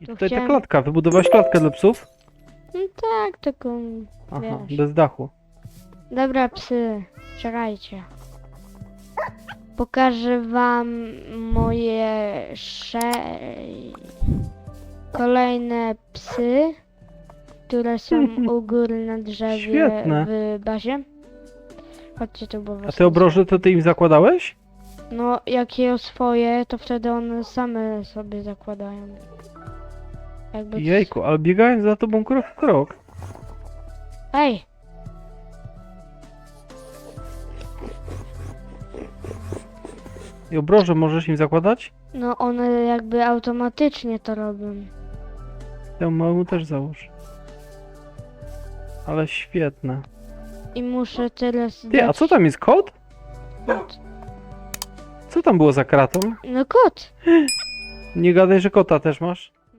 I To tutaj ta chciałem- klatka, wybudowałeś klatkę dla psów? No tak, tylko... Aha, Wiesz. bez dachu. Dobra, psy, czekajcie. Pokażę wam moje sze... kolejne psy, które są u góry na drzewie Świetne. w bazie. Chodźcie tu, bo A was te obroże to ty im zakładałeś? No, jak je swoje, to wtedy one same sobie zakładają. Jakby... Jejku, ale biegają za tobą krok w krok. Ej! I obroże możesz im zakładać? No one jakby automatycznie to robią. Temu małemu też załóż. Ale świetne. I muszę zdać. Ty, a co tam jest kot? Co tam było za kratą? No kot! Nie gadaj, że kota też masz.